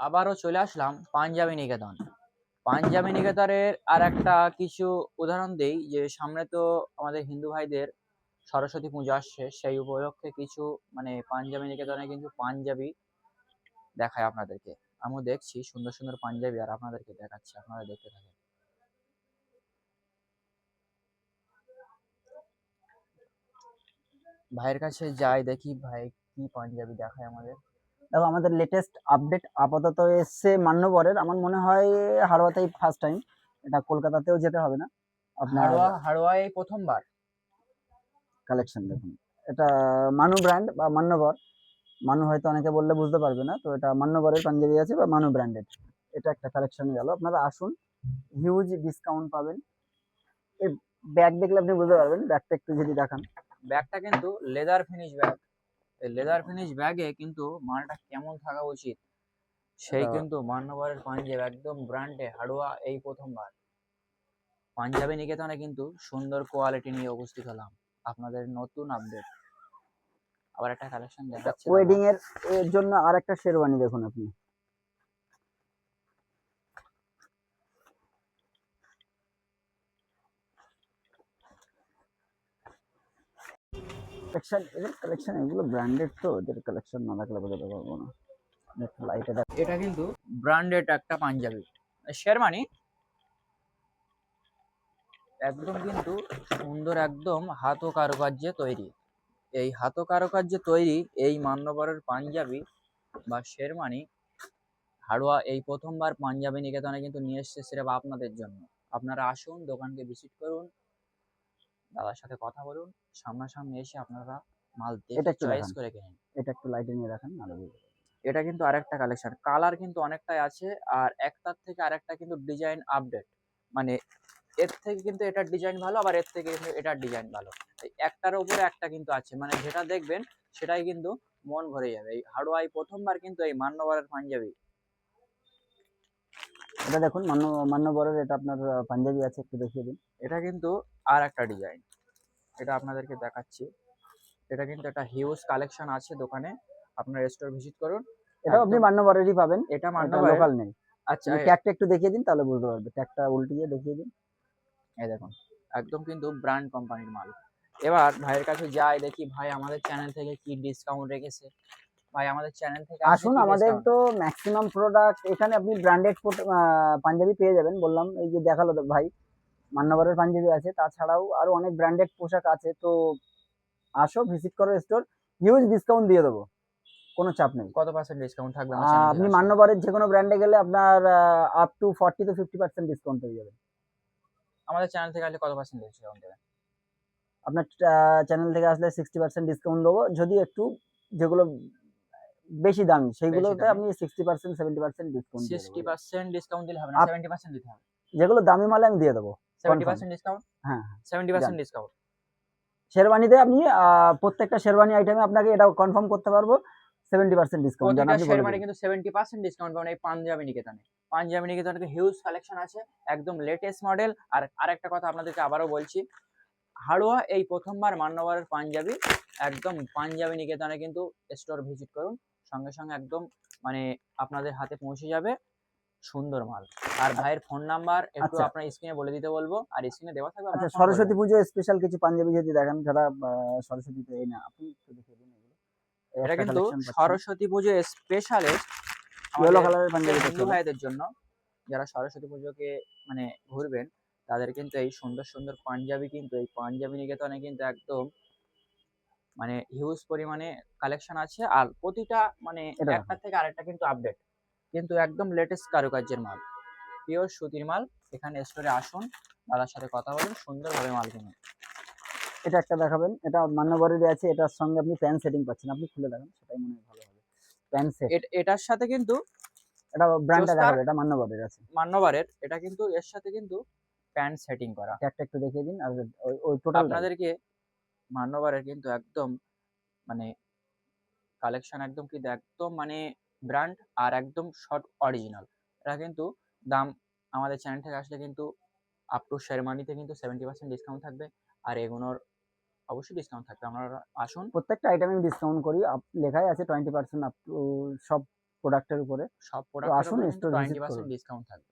আবারও চলে আসলাম পাঞ্জাবি নিকেতন। পাঞ্জাবি নিকেতনের আর একটা কিছু উদাহরণ দেই যে, সামনে তো আমাদের হিন্দু ভাইদের সরস্বতী পুজো আসছে, সেই উপলক্ষে কিছু মানে পাঞ্জাবি নিকেতনে কিন্তু পাঞ্জাবি দেখায় আপনাদেরকে। আমিও দেখছি, সুন্দর সুন্দর পাঞ্জাবি আর আপনাদেরকে দেখাচ্ছি, আপনারা দেখতে থাকেন। ভাইয়ের কাছে যাই দেখি, ভাই কি পাঞ্জাবি দেখায় আমাদের। দেখো আমাদের লেটেস্ট আপডেট আপাতত এসছে মান্যবরের। আমার মনে হয় হাড়োয়াতেই ফার্স্ট টাইম এটা কলকাতাতেও যেতে হবে না। আপনার হাড়োয়া প্রথমবার। কালেকশন দেখুন। এটা মানু ব্র্যান্ড বা মান্যবর। মানু হয়তো অনেকে বললে বুঝতে পারবে না তো এটা মান্যবরের পাঞ্জাবি আছে বা মানু ব্র্যান্ডেড এটা একটা কালেকশন গেল। আপনারা আসুন হিউজ ডিসকাউন্ট পাবেন। এই ব্যাগ দেখলে আপনি বুঝতে পারবেন। ব্যাগটা একটু যদি দেখান। ব্যাগটা কিন্তু leather finish bag leather finish ব্যাগে কিন্তু মালটা কেমন থাকা উচিত? সেই কিন্তু মান্যবরের পাঞ্জাব একদম ব্র্যান্ডে হাড়ুয়া এই প্রথমবার। পাঞ্জাবি নিকেতনে কিন্তু সুন্দর কোয়ালিটি নিয়ে উপস্থিত হলাম। আপনাদের নতুন আপডেট আবার একটা কালেকশন দেখাচ্ছি ওয়েডিং এর এর জন্য আর একটা শেরওয়ানি দেখুন আপনি। কালেকশন এদের কালেকশন এগুলো ব্র্যান্ডেড তো এদের কালেকশন না থাকলে বোঝাতে পারব না। এটা কিন্তু ব্র্যান্ডেড একটা পাঞ্জাবি। শেরমানি একদম কিন্তু সুন্দর, একদম হাত কারুকার্যে তৈরি। এই হাত কারুকার্যে তৈরি এই মান্যবরের পাঞ্জাবি বা শেরমানি হাড়ুয়া এই প্রথমবার পাঞ্জাবি নিকেতনে কিন্তু নিয়ে এসছে সেটা আপনাদের জন্য। আপনারা আসুন, দোকানকে ভিজিট করুন দাদার সাথে কথা বলুন সামনাসামনি এসে আপনারা মাল এটা একটু চয়েস করে কিনুন। এটা একটু লাইটে নিয়ে রাখেন বুঝতে এটা কিন্তু আরেকটা কালেকশন কালার কিন্তু অনেকটাই আছে আর একটার থেকে আরেকটা কিন্তু ডিজাইন আপডেট মানে এর থেকে কিন্তু এটার ডিজাইন ভালো আবার এর থেকে কিন্তু এটার ডিজাইন ভালো। এই একটার উপরে একটা কিন্তু আছে। মানে যেটা দেখবেন সেটাই কিন্তু মন ভরে যাবে। এই হাড়ুয়াই প্রথমবার কিন্তু এই মান্যবরের পাঞ্জাবি। এটা দেখুন মান্য মান্যবরের এটা আপনার পাঞ্জাবি আছে একটু দেখিয়ে দিন। এটা কিন্তু আর একটা ডিজাইন এটা আপনাদেরকে দেখাচ্ছি। এটা কিন্তু একটা হিউজ কালেকশন আছে দোকানে। আপনার স্টোর ভিজিট করুন। এটাও আপনি। মান্যবরেরই পাবেন। এটা এটা মান্যবরের লোকাল নেই। আচ্ছা ট্যাগটা একটু দেখিয়ে দিন তাহলে বুঝতে পারবে। ট্যাগটা উল্টিয়ে দেখিয়ে দিন। এই দেখুন একদম কিন্তু ব্র্যান্ড কোম্পানির মাল। এবার ভাইয়ের কাছে যাই দেখি ভাই আমাদের চ্যানেল থেকে কি ডিসকাউন্ট রেখেছে। ভাই আমাদের চ্যানেল থেকে আসুন আমাদের তো ম্যাক্সিমাম প্রোডাক্ট এখানে আপনি ব্র্যান্ডেড পাঞ্জাবি পেয়ে যাবেন বললাম। এই যে দেখাল ভাই মান্যবরের পাঞ্জাবি আছে তাছাড়াও আরও অনেক ব্র্যান্ডেড পোশাক আছে তো আসো ভিজিট করো স্টোর হিউজ ডিসকাউন্ট দিয়ে দেবো কোনো চাপ নেই। কত পার্সেন্ট ডিসকাউন্ট থাকবে? আপনি? মান্যবরের যে কোনো ব্র্যান্ডে গেলে আপনার up to forty to fifty percent discount পেয়ে যাবেন। আমাদের চ্যানেল থেকে আসলে কত পার্সেন্ট ডিসকাউন্ট দেবেন? আপনার চ্যানেল থেকে আসলে সিক্সটি পার্সেন্ট ডিসকাউন্ট দেবো যদি একটু যেগুলো বেশি দামি সেইগুলোতে আপনি sixty percent seventy percent discount sixty percent discount দিলে হবে না সেভেন্টি পার্সেন্ট দিতে হবে। যেগুলো দামি মালে আমি দিয়ে দেবো। Seventy confirm। পার্সেন্ট ডিসকাউন্ট হ্যাঁ, সেভেন্টি পার্সেন্ট ডিসকাউন্ট শেরওয়ানিতে আপনি প্রত্যেকটা শেরওয়ানি আইটেমে আপনাকে এটা কনফার্ম করতে পারব। সেভেন্টি পার্সেন্ট ডিসকাউন্ট প্রতিটা শেরমানি কিন্তু সেভেন্টি পার্সেন্ট ডিসকাউন্ট পাবেন এই পাঞ্জাবি নিকেতনে। পাঞ্জাবি নিকেতনে হিউজ কালেকশন আছে একদম লেটেস্ট মডেল আর আরেকটা কথা আপনাদেরকে আবারও বলছি হাড়ুয়া এই প্রথমবার মান্যবরের পাঞ্জাবি একদম পাঞ্জাবি নিকেতনে কিন্তু স্টোর ভিজিট করুন। সঙ্গে সঙ্গে একদম মানে আপনাদের হাতে পৌঁছে যাবে। সুন্দর মাল। আর ভাইয়ের ফোন নাম্বার একটু আচ্ছা। আপনার স্ক্রিনে বলে দিতে বলব আর স্ক্রিনে দেওয়া থাকবে আচ্ছা। সরস্বতী পুজো স্পেশাল কিছু পাঞ্জাবি যদি দেখেন যারা সরস্বতীতে এই না আপনি একটু দেখিয়ে দিন এগুলো। এটা কিন্তু সরস্বতী পুজো স্পেশালিস্ট ইয়েলো কালারের পাঞ্জাবি হিন্দু ভাইদের জন্য যারা সরস্বতী পুজোকে মানে ঘুরবেন তাদের কিন্তু এই সুন্দর সুন্দর পাঞ্জাবি কিন্তু এই পাঞ্জাবি নিকেতনে কিন্তু একদম মানে হিউজ পরিমাণে কালেকশন আছে। আর প্রতিটা মানে একটা থেকে আরেকটা কিন্তু আপডেট কিন্তু একদম লেটেস্ট কারুকার্যের মাল। পিওর সুতির মাল। এখানে স্টোরে আসুন দাদার সাথে কথা বলুন সুন্দরভাবে মাল কিনুন। এটা একটা দেখাবেন। এটা মান্যবরেরই আছে। এটার সঙ্গে আপনি প্যান সেটিং পাচ্ছেন। আপনি খুলে দেখেন সেটাই মনে হয় ভালো হবে। প্যান সেট এট- এটার সাথে কিন্তু এটা ব্র্যান্ডটা দেখাবে। এটা মান্যবরের আছে। মান্যবারের। এটা কিন্তু এর সাথে কিন্তু প্যান্ট সেটিং করা। একটা একটু দেখিয়ে দিন। আর ওই ওই টোটাল আপনাদেরকে মান্যবরের কিন্তু একদম মানে কালেকশন একদম কিন্তু একদম মানে ব্র্যান্ড আর একদম শর্ট অরিজিনাল এটা কিন্তু দাম আমাদের চ্যানেল থেকে আসলে কিন্তু আপ টু শেরমানিতে কিন্তু সেভেন্টি পার্সেন্ট ডিসকাউন্ট থাকবে আর এগুলোর অবশ্যই ডিসকাউন্ট থাকবে। আমরা আসুন। প্রত্যেকটা আইটেমে ডিসকাউন্ট করি। লেখাই আছে টোয়েন্টি পার্সেন্ট আপ টু সব প্রোডাক্টের উপরে। সব প্রোডাক্ট আসুন, টোয়েন্টি পার্সেন্ট ডিসকাউন্ট থাকবে।